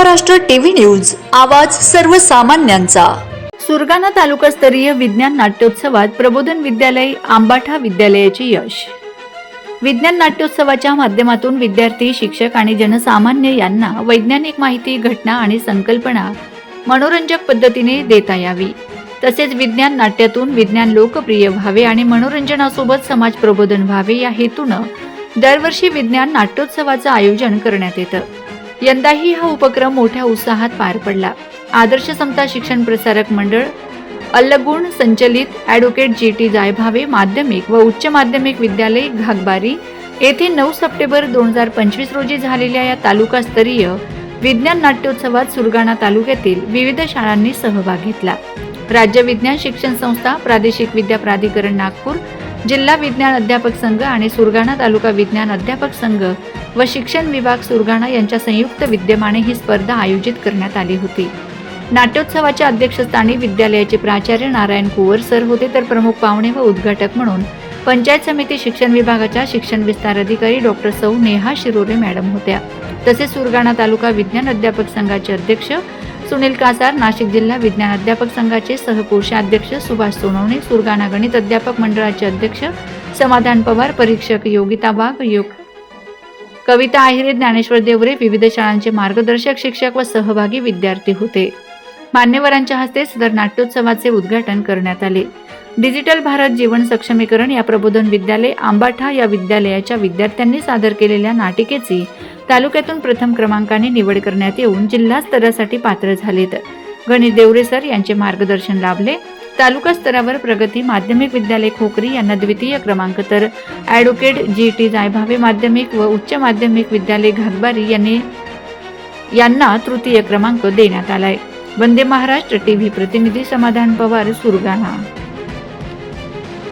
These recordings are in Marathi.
महाराष्ट्र टीव्ही न्यूज आवाज सर्वसामान्यांचा. सुरगाणा तालुकास्तरीय विज्ञान नाट्योत्सवात प्रबोधन विद्यालय आंबाठा विद्यालयाचे यश. विज्ञान नाट्योत्सवाच्या माध्यमातून विद्यार्थी शिक्षक आणि जनसामान्य यांना वैज्ञानिक माहिती घटना आणि संकल्पना मनोरंजक पद्धतीने देता यावी. तसेच विज्ञान नाट्यातून विज्ञान लोकप्रिय व्हावे आणि मनोरंजनासोबत समाज प्रबोधन व्हावे या हेतूनं दरवर्षी विज्ञान नाट्योत्सवाचं आयोजन करण्यात येतं. यंदाही हा उपक्रम मोठ्या उत्साहात पार पडला. आदर्श समता शिक्षण प्रसारक मंडळ अल्लगुण संचलित ॲडव्होकेट जी टी जायभावे माध्यमिक व उच्च माध्यमिक विद्यालय घागबारी येथे नऊ सप्टेंबर दोन हजार पंचवीस रोजी झालेल्या या तालुकास्तरीय विज्ञान नाट्योत्सवात सुरगाणा तालुक्यातील विविध शाळांनी सहभाग घेतला. राज्य विज्ञान शिक्षण संस्था प्रादेशिक विद्या प्राधिकरण नागपूर जिल्हा विज्ञान अध्यापक संघ आणि सुरगाणा तालुका विज्ञान अध्यापक संघ व शिक्षण विभाग सुरगाणा यांच्या संयुक्त विद्यमाने ही स्पर्धा आयोजित करण्यात आली होती. नाट्योत्सवाच्या अध्यक्षस्थानी विद्यालयाचे प्राचार्य नारायण कुवर सर होते तर प्रमुख पाहुणे व उद्घाटक म्हणून पंचायत समिती शिक्षण विभागाच्या शिक्षण विस्तार अधिकारी डॉक्टर सौ नेहा शिरोरे मॅडम होत्या. तसेच सुरगाणा तालुका विज्ञान अध्यापक संघाचे अध्यक्ष सुनील कासार नाशिक जिल्हा विज्ञान अध्यापक संघाचे सहकोषाध्यक्ष सुभाष सोनवणे सुरगाणा गणित अध्यापक मंडळाचे अध्यक्ष समाधान पवार परीक्षक योगिता बाघ योग कविता आहिरे ज्ञानेश्वर देवरे विविध शाळांचे मार्गदर्शक शिक्षक व सहभागी विद्यार्थी होते. मान्यवरांच्या हस्ते सदर नाट्योत्सवाचे उद्घाटन करण्यात आले. डिजिटल भारत जीवन सक्षमीकरण या प्रबोधन विद्यालय आंबाठा या विद्यालयाच्या विद्यार्थ्यांनी सादर केलेल्या नाटिकेची तालुक्यातून प्रथम क्रमांकाने निवड करण्यात येऊन जिल्हा स्तरासाठी पात्र झालेत. गणेश देवरे सर यांचे मार्गदर्शन लाभले. तालुका स्तरावर प्रगती माध्यमिक विद्यालय खोकरी यांना द्वितीय क्रमांक तर ॲडव्होकेट जी टी जायभावे माध्यमिक व उच्च माध्यमिक विद्यालय घागबारी यांनी यांना तृतीय क्रमांक देण्यात आलाय. वंदे महाराष्ट्र टीव्ही प्रतिनिधी समाधान पवार सुरगाणा.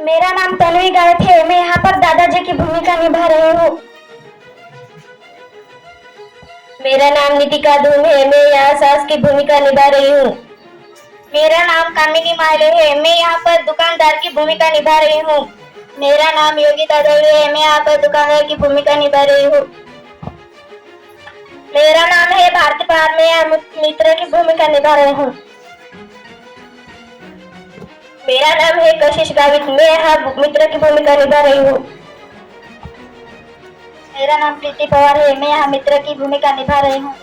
मेरा नाम तन्वी गायत है। मैं यहाँ पर दादाजी की भूमिका निभा रही हूँ। मेरा नाम नितिका धूम है, मैं यहाँ सास की भूमिका निभा रही हूँ। मेरा नाम कामिनी माले है, मैं यहाँ पर दुकानदार की भूमिका निभा रही हूँ। मेरा नाम योगिता देवी है, मैं यहाँ पर दुकानदार की भूमिका निभा रही हूँ। मेरा नाम है भारती पवार मैं यहाँ मित्र की भूमिका निभा रही हूँ। मेरा नाम है कशिश गावित, मैं यहाँ मित्र की भूमिका निभा रही हूँ। मेरा नाम प्रीति पवार है। मैं यहाँ मित्र की भूमिका निभा रही हूँ।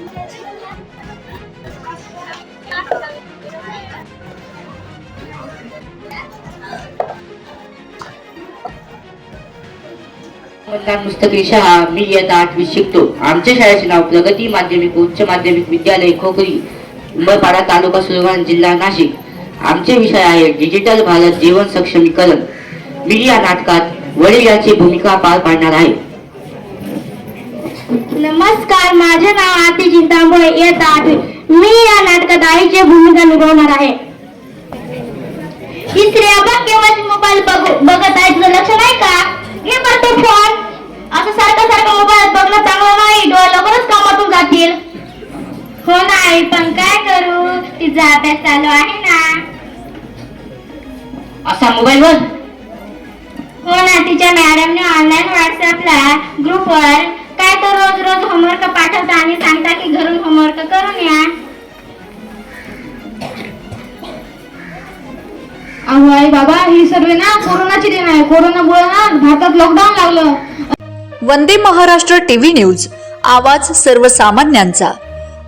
मधला मी इयत्ता आठवी शिकतो. आमच्या शाळेचे नाव प्रगती माध्यमिक उच्च माध्यमिक विद्यालय खोकरी उंबरपाडा तालुका सुरगाण जिल्हा नाशिक. आमचे विषय आहे डिजिटल भारत जीवन सक्षमीकरण. मी या नाटकात वडील याची भूमिका पार पाडणार आहे. नमस्कार माझे नाव आती चिंतामुळे येत आठवी मी या नाटकात आईची भूमिका निभावणार आहे. ही स्त्रिया बघ मोबाईल बघत आहे. तुझं लक्ष नाही का? हे फोन हो नाही पण काय करू? तिचा अभ्यास चालू आहे ना. असा मोबाईलवर हो ना तिच्या मॅडमने ऑनलाईन व्हॉट्सअपला ग्रुपवर काय तर रोज रोज होमवर्क पाठवता आणि सांगता की घरून होमवर्क करून या. अहो आई बाबा ही सर्व ना कोरोनाची दिन आहे. कोरोनामुळे ना भारतात लॉकडाऊन लागलं. वंदे महाराष्ट्र टीव्ही न्यूज. आवाज सर्वसामान्यांचा.